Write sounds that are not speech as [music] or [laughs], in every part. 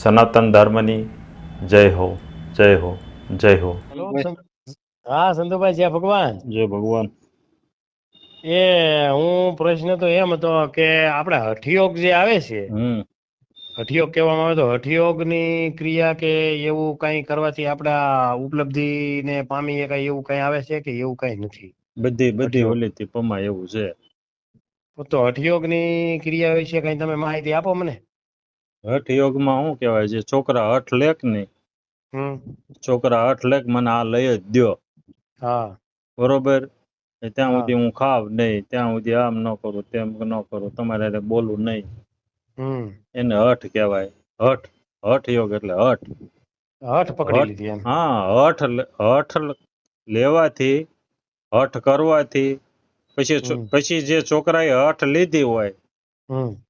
સનાતન ધર્મની જય હો જય હો જય હો. હા સંતુભાઈ જય ભગવાન. જય ભગવાન. એ હું પ્રશ્ન તો એમ હતો કે આપણે હઠયોગ જે આવે છે હઠિયોગ હઠયોગ કહેવામાં આવે તો હઠયોગની ક્રિયા કે એવું કઈ કરવાથી આપણા ઉપલબ્ધિ ને પામીએ કઈ એવું કઈ આવે છે કે એવું કઈ નથી? બધી બધી હઠયોગ. ઓલીથી પમા એવું છે. તો હઠયોગની ક્રિયા વિશે કઈ તમે માહિતી આપો મને? હઠ યોગમાં શું કહેવાય છે? છોકરા હઠ લેખ ને છોકરા હઠ લેખ મને આ લઈ જ દો હા. બરોબર? ત્યાં સુધી હું ખાવ નહીં ત્યાં સુધી આમ ન કરું તેમ ન કરું તમારે હારે બોલવું નહીં. એને હઠ કહેવાય. હઠ હઠ યોગ એટલે હઠ. હઠ પકડી લીધી એમ. હા હઠ હઠ લેવાથી હઠ કરવાથી પછી પછી જે છોકરાએ હઠ લીધી હોય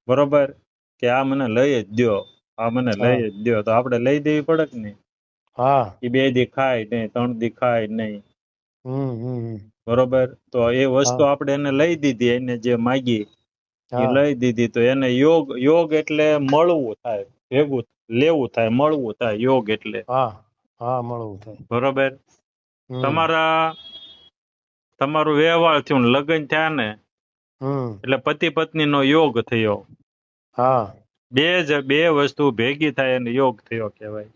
બરોબર? કે આ મને લઈ જ દ્યો આ મને લઈ જ દો તો આપણે લઈ દેવી પડે કે નહીં? હા. એ બે દેખાય નહીં ત્રણ દેખાય નહીં. બરોબર? તો એ વસ્તુ. આપણે એને લઈ દીધી એને જે માગી એ લઈ દીધી. તો એને યોગ યોગ એટલે મળવું થાય ભેગું લેવું થાય મળવું થાય યોગ એટલે. હા હા મળવું થાય. બરોબર? તમારા તમારું વ્યવહાર થયું લગ્ન થયા ને એટલે પતિ પત્ની નો યોગ થયો. હા. બે જ બે વસ્તુ ભેગી થાય અને યોગ થયો કહેવાય.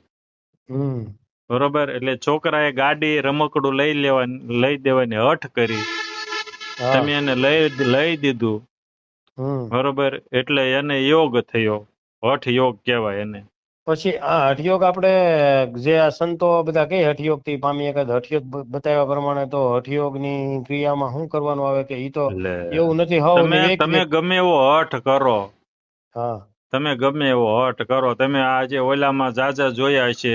હમ. બરોબર? એટલે છોકરાએ ગાડી રમકડું લઈ લેવાની લઈ દેવાની હઠ કરી. તમે એને લઈ લઈ દીધું. બરોબર? એટલે એને યોગ થયો. હઠ યોગ કહેવાય એને. પછી આ હઠયોગ આપણે જે આ સંતો બધા કઈ હઠયોગથી? પામી એકાદ હઠયોગ બતાવ્યા પ્રમાણે તો હઠયોગની ક્રિયામાં શું કરવાનું આવે કે ઈ તો એવું નથી. હવ તમે ગમે એવો હઠ કરો. તમે ગમે એવો હઠ કરો. તમે આજે ઓલામાં જાજા જોયા છે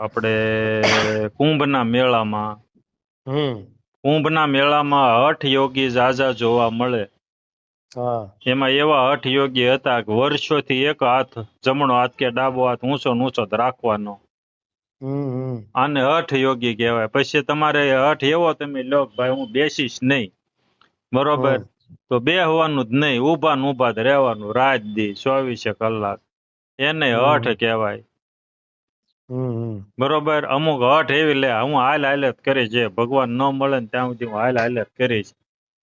આપણે કુંભના મેળામાં. કુંભના મેળામાં હઠ યોગી જાજા જોવા મળે. એમાં એવા હઠ યોગી હતા કે વર્ષોથી એક હાથ જમણો હાથ કે ડાબો હાથ ઊંચો ઊંચો રાખવાનો. આને હઠ યોગી કહેવાય. પછી તમારે હઠ એવો તમે લો ભાઈ હું બેસીશ નહીં. બરોબર? હમ. બે હોવાનું જ નહીં ઊભા ને ઊભા જ રહેવાનું રાત દી ચોવીસે કલાક. એને. હઠ કહેવાય. બરોબર અમુક હઠ એવી લે હું હાલ હાલત કરીશ છે ભગવાન ન મળે ને ત્યાં સુધી હું હાલ હાલત કરીશ.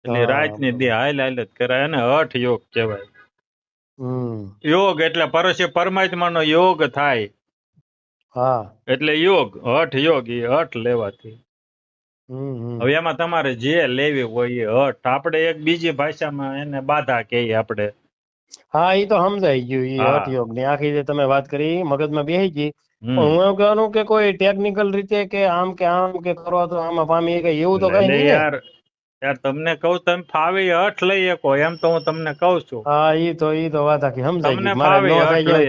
એટલે રાતની દી હાલ હાલત કરાય એને હઠ યોગ કહેવાય. હમ. યોગ એટલે પરસ્ય પરમાત્માનો યોગ થાય. એટલે યોગ હઠ યોગ એ હઠ લેવાથી. હવે એમાં તમારે જે લેવી હોય એ. હઠ આપણે એક બીજી ભાષામાં એને બાધા કહીએ આપણે. હા એ તો સમજાઈ ગયું એ હટ યોગની આખી જે તમે વાત કરી મગજમાં બેસી ગઈ. હું એમ કહેવાનું કે કોઈ ટેકનિકલ રીતે કે આમ કે આમ કે કરો તો આમાં પામી કે એવું તો કઈ નહીં યાર યાર તમને કહું તમે ફાવી હઠ લઈ શકો એમ તો હું તમને કહું છું. હા એ તો એ તો વાત આખી સમજાઈ ગઈ. મારે.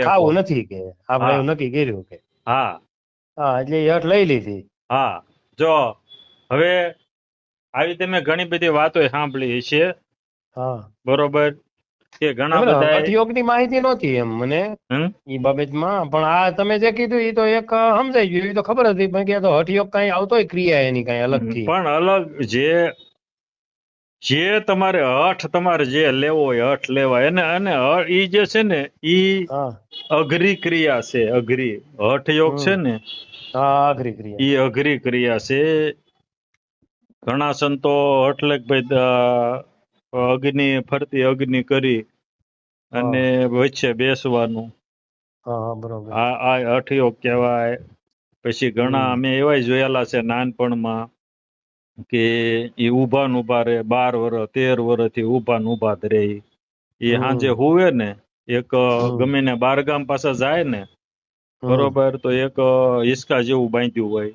ખાવું નથી કે. આપણે એવું નક્કી કર્યું કે. હા. હા એટલે હઠ લઈ લીધી. હા. જો હવે આવી તમે ઘણી બધી વાતો સાંભળી છે હા. બરોબર? કે ઘણા બધા હઠયોગની માહિતી નહોતી એમ મને. એ બાબતમાં પણ આ તમે જે કીધું એ તો એક સમજાઈ ગયું. એ તો ખબર હતી પણ કે તો હઠયોગ કઈ આવતો ક્રિયા એની કઈ અલગથી પણ અલગ જે જે તમારે હઠ તમારે જે લેવો હોય હઠ લેવાય અને અને એ ઈ જે છે ને એ અઘરી ક્રિયા છે અઘરી. હઠ યોગ છે ને અઘરી ક્રિયા. એ અઘરી ક્રિયા છે. ઘણા સંતો એટલે કે ભાઈ અગ્નિ ફરતી અગ્નિ કરી અને વચ્ચે બેસવાનું. આ આ હઠયોગ કહેવાય. પછી ઘણા અમે એવાય જોયેલા છે નાનપણમાં કે એ ઊભા ને ઊભા રહે બાર વર્ષ તેર વર્ષથી ઊભા ને ઊભા જ રહે એ. સાંજે હોવે ને એક ગમે ને બારગામ પાસે જાય ને બરોબર તો એક હિસકા જેવું બાંધ્યું હોય.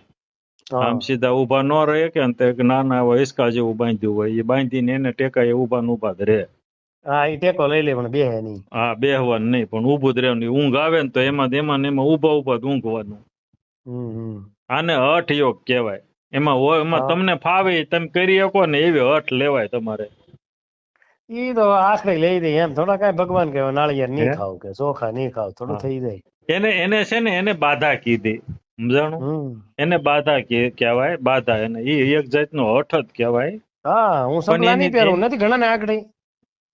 આમ સીધા ઊભા ન રહે કે ને તો નાના હિસકા જેવું બાંધ્યું હોય. એ બાંધીને એને ટેકાએ ઊભા ને ઊભા જ રહે. હા એ ટેકો લઈ લે પણ બે નહીં. હા બેહવાનું નહીં પણ ઊભું જ રહેવાનું ઊંઘ આવે ને તો એમાં એમાં એમાં ઊભા ઊભા જ ઊંઘવાનું. આને હઠ યોગ કહેવાય. એમાં હોય એમાં તમને ફાવે તમે કરી શકો ને એવી હઠ લેવાય તમારે. ઈ તો આખરે લઈ દે એમ. થોડા કાંઈ ભગવાન કહેવાય નાળિયેર નહીં? ખાવ કે ચોખા નહીં ખાવ થોડું થઈ જાય. એને એને છે ને એને બાધા કીધી. સમજાણું? એને બાધા કે- કહેવાય બાધા એને. એ એક જાતનો હઠ જ કહેવાય. હા હું પણ નહીં પહેરું. નથી ઘણા ને આકડી.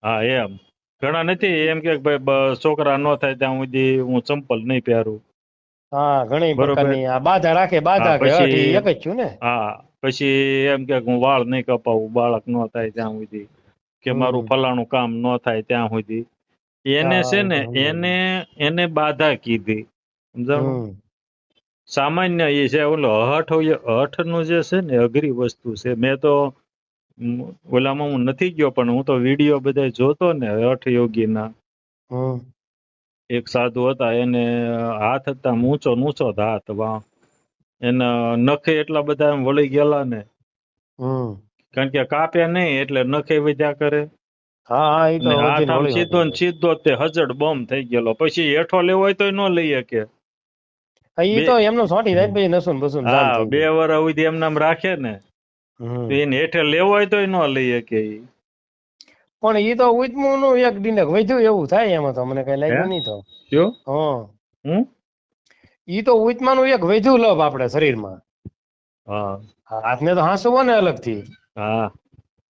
હા એમ. ઘણા નથી. એમ કે ભાઈ છોકરા ન થાય ત્યાં સુધી હું ચંપલ નહીં પહેરું. હા ઘણી બરોબર. પ્રકારની આ બાધા રાખે બાધા હા, કે પછી- એક જ છું ને. હા પછી એમ કે હું વાળ નહીં કપાવું બાળક ન થાય ત્યાં સુધી. કે મારું ફલાણું કામ ન થાય ત્યાં સુધી. એને છે ને એને એને બાધા કીધી. સમજાણું. સામાન્ય એ છે ઓલો હઠ હોય હઠનું જે છે ને અઘરી વસ્તુ છે. મેં તો ઓલામાં હું નથી ગયો પણ હું તો વીડિયો બધા જોતો ને હઠ યોગીના. એક સાધુ હતા એને હાથ હતા ઊંચો ઊંચો હાથ વાહ. એના નખે એટલા બધા એમ વળી ગયેલા ને. કારણ કે કાપ્યા નહીં એટલે નખે વધ્યા કરે. હા સીધો ને સીધો તે હજડ બમ થઈ ગયેલો. પછી હેઠો લેવો હોય તો ન લઈ શકે. બે- તો એમનો સોટી જાય પછી નસુન બસુન હા બે. વર્ષ સુધી એમ નામ રાખે ને. તો એને હેઠે લેવો હોય તો ન લઈ શકે પણ એ તો ઉત્મું નું એક દિનક વધ્યું એવું થાય એમાં તો મને કઈ લાગ્યું નહીં તો. જો? હા. ઈ તો ઉત્માનું એક વધ્યું લોભ આપણે શરીરમાં. હા. હાથને તો હાંસવો ને અલગથી. હા.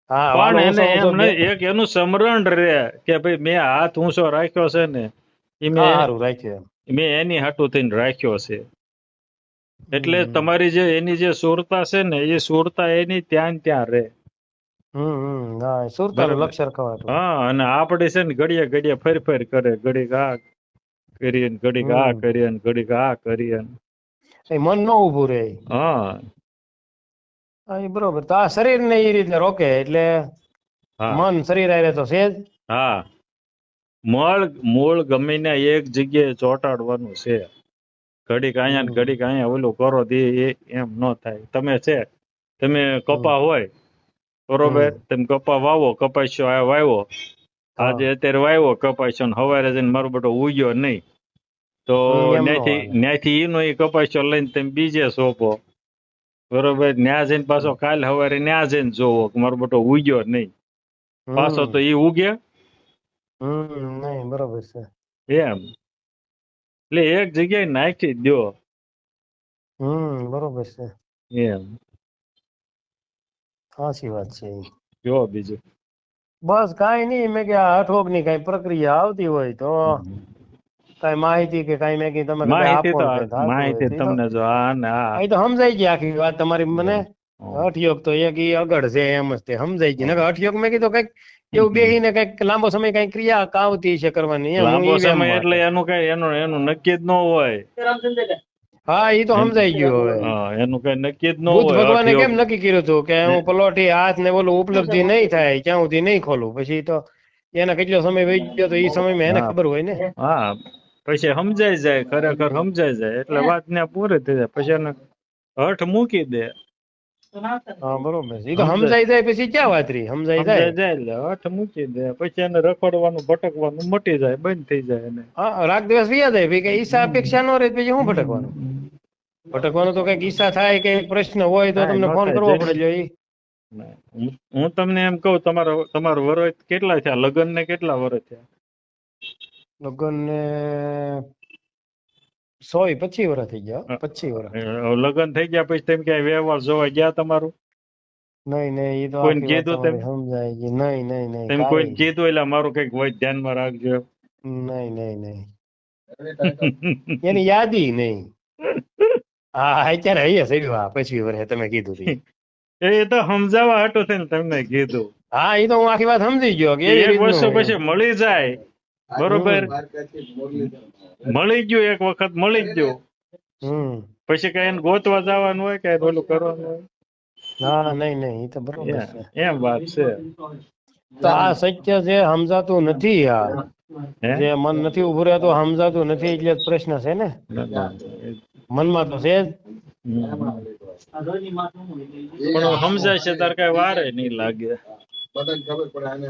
હા પણ એને એમ એક એનું સમરણ રે કે ભાઈ મેં હાથ ઊંચો રાખ્યો છે ને એ મેં સારું રાખ્યું મેં એની હાટું થઈને રાખ્યો છે. એટલે તમારી જે એની જે સુરતા છે ને એ સુરતા એની ત્યાં ત્યાં રહે. હા અને આપણે છે ને ઘડીએ ઘડીએ ફેર ફેર કરે. ઘડીક આ કરીએ ઘડીક આ કરીએ ઘડીક આ કરીએ મન ન ઉભું રહે. હા. હા એ બરોબર. તો આ શરીર ને એ રીતે રોકે એટલે મન શરીર આરે તો છે જ. હા. મૂળ મૂળ ગમે ને એક જગ્યાએ ચોંટાડવાનું છે. ઘડીક અહીંયા ઘડીક અહીંયા ઓલું કરો દે એ એમ ન થાય. તમે છે તમે કપા હોય બરોબર? તમે કપા વાવો કપાસ્યો આ વાવ્યો. આજે અત્યારે વાવ્યો કપાસ્યો ને હવારે જઈને મારો બેટો ઉગ્યો નહીં. તો હમ, એમ એનો. ન્યાથી કપાસ્યો લઈને તમે બીજે સોંપો. બરોબર? ન્યા જઈને પાછો કાલ હવારે ન્યા જઈને જોવો કે મારો બેટો ઉગ્યો નહીં. પાછો તો એ ઉગે હમ નહીં બરોબર છે. એમ. એટલે એક જગ્યાએ નાખી દો હમ બરોબર છે. એમ. સાચી વાત છે. જો બીજું. બસ કાંઈ નહીં મેં કે આ હઠોગની કઈ પ્રક્રિયા આવતી હોય તો કઈ માહિતી કે કઈ મેં કીધું તમે માહિતી કઈ તમને જો આ આ. તો સમજાઈ ગઈ આખી વાત તમારી મને. હમ. હઠયોગ તો એક ઈ અગડ છે એમ જ તે સમજાય છે નકર અઠયોગ મેં કીધું કંઈક એવું બેહીને કંઈક લાંબો સમય કઈ ક્રિયા આવતી છે કરવાની લાંબો સમય એટલે એનું કઈ એનું એનું નક્કી જ ન હોય. હા એ તો સમજાઈ ગયું હવે. એનું કઈ નક્કી જ ન હોય ભગવાને કેમ નક્કી કર્યું હતું કે હું પલોઠી હાથ ને ઓલું ઉપલબ્ધિ નહીં થાય ક્યાં સુધી નહીં ખોલું? પછી તો એના કેટલો સમય વહી ગયો તો એ સમયમાં એને ખબર હોય ને? હા પછી સમજાઈ જાય ખરેખર સમજાઈ જાય. એટલે વાત ને પૂરી થઈ જાય. પછી એને હઠ મૂકી દે. હા બરોબર. છે તો સમજાઈ જાય પછી ક્યાં વાત રહી? સમજાઈ સમજાઈ જાય. જાય એટલે હઠ મૂકી દે. પછી એને રખડવાનું ભટકવાનું મટી જાય બંધ થઈ જાય એને. હા રાગ દિવસ વ્યા જાય. પછી કઈ ઈચ્છા અપેક્ષા ન રહે પછી શું ભટકવાનું? ભટકવાનું તો કંઈક ઈચ્છા થાય કે પ્રશ્ન હોય તો તમને ફોન કરવો પડે જો ઈ. હું તમને એમ કહું તમારો તમારો વર્ષ કેટલા થયા? લગ્ન ને કેટલા વર્ષ થયા? લગ્ન ને સો પચીસ વર્ષ થઈ ગયા. પચીસ વર્ષ લગ્ન થઈ ગયા પછી તેમ ક્યાંય વ્યવહાર જોવા ગયા તમારું? નહીં નહીં એ તો કોઈને કીધું તેમ? સમજાય ગઈ. નહીં નહીં નહીં તેમ કોઈને કીધું એટલે મારું કંઈક હોય ધ્યાનમાં રાખજો. નહીં નહીં નહીં. [laughs] એની યાદી નહીં. હા અત્યારે અહીંયા સડ્યું હા પછી વર્ષે તમે કીધું. એ તો સમજાવવા હતું થઈને તમને કીધું. હા એ તો હું આખી વાત સમજી ગયો કે એક વર્ષો પછી મળી જાય. બરોબર. મળી ગયું એક વખત મળી જ ગયું. પછી કઈ એને ગોતવા જવાનું હોય કઈ ઓલું કરવાનું હોય? ના નહીં નહીં એ તો બરોબર છે. એમ વાત છે. તો આ સત્ય જે સમજાતું નથી આ જે મન નથી ઉભું રહેતું સમજાતું નથી એટલે જ પ્રશ્ન છે ને? મનમાં તો છે જ. પણ સમજાય છે તાર કઈ વારે નહીં લાગે.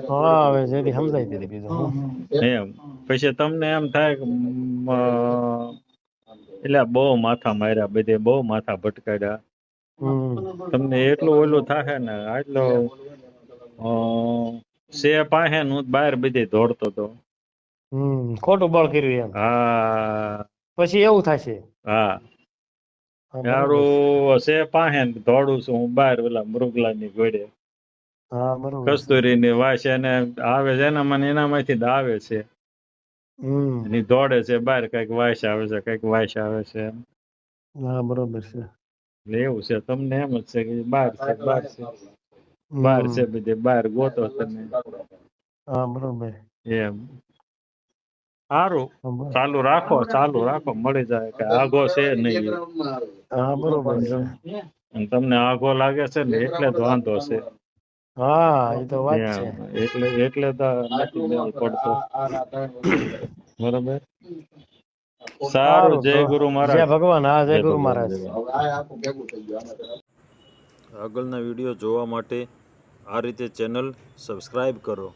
હા હવે જેથી સમજાઈ દીધી બીજું એમ. પછી તમને એમ થાય કે એટલે બહુ માથા માર્યા બધે બહુ માથા ભટકાડ્યા તમને એટલું ઓલું થાય ને આટલો સે પાસે હું બહાર બધે દોડતો હતો ખોટું બળ કર્યું એમ. હા. પછી એવું થશે. હા. યારું સે પાસે ને દોડું છું હું બહાર ઓલા મૃગલાની ઘોડે હા બરોબર. કસ્તુરીની વાસ એને આવે છે એનામાં મને એનામાંથી દાવે છે. એની દોડે છે બહાર કંઈક વાસ આવે છે કંઈક વાસ આવે છે. હા બરોબર છે. એવું છે તમને એમ જ છે કે બહાર છે બહાર છે. બહાર છે બધે બહાર ગોતો તમે. હા બરોબર. એમ. સારું. ચાલુ રાખો ચાલુ રાખો મળી જાય કે આગો છે નહીં. હા બરોબર છે. તમને આઘો લાગે છે ને એટલે જ વાંધો છે. હા એ તો વાત છે. એટલે એટલે તો નથી પડતો. બરોબર? સારું જય ગુરુ ગુરુ જય ભગવાન હા જય ગુરુ મહારાજ. આગળના વીડિયો જોવા માટે આ રીતે ચેનલ સબસ્ક્રાઇબ કરો.